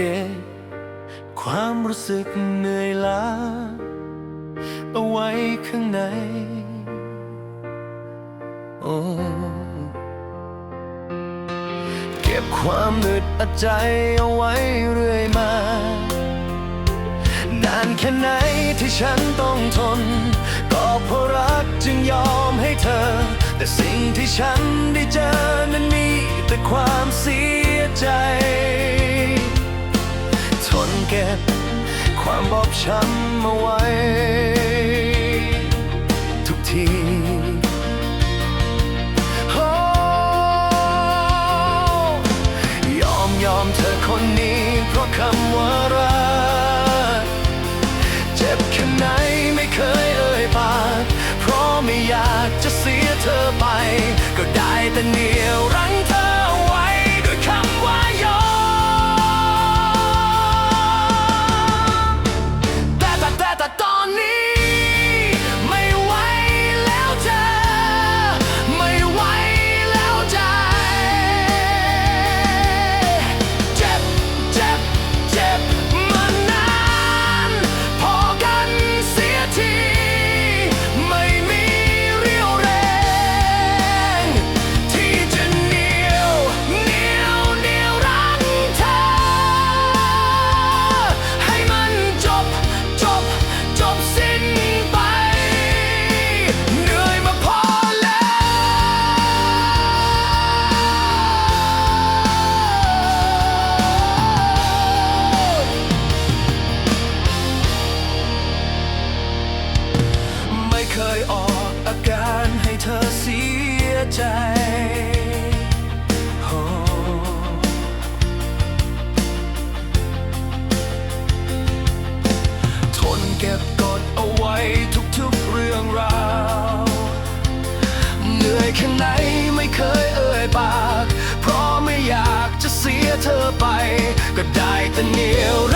ก็ความรู้สึกเหนื่อยล้าเอาไว้ข้างใน โอ้ เก็บความอึดอัดใจเอาไว้เรื่อยมา นานแค่ไหนที่ฉันต้องทน ก็เพราะรักจึงยอมให้เธอ แต่สิ่งที่ฉันได้เจอนั้นมีแต่ความเสีย บอบช้ำเอาไว้ ทุกทีอยอมยอมเธอคนนี้เพราะคำว่ารักเจ็บแค่ไหนไม่เคยเอ่ยปาก เพราะไม่อยากจะเสียเธอไป ก็ได้แต่นี ก็บกดเอาไว้ทุกๆเรื่องราวเหนื่อยแค่ไหนไม่เคยเอ่ยปาก เพราะไม่อยากจะเสียเธอไป ก็ได้แต่เหนียวรั้งเธอเอา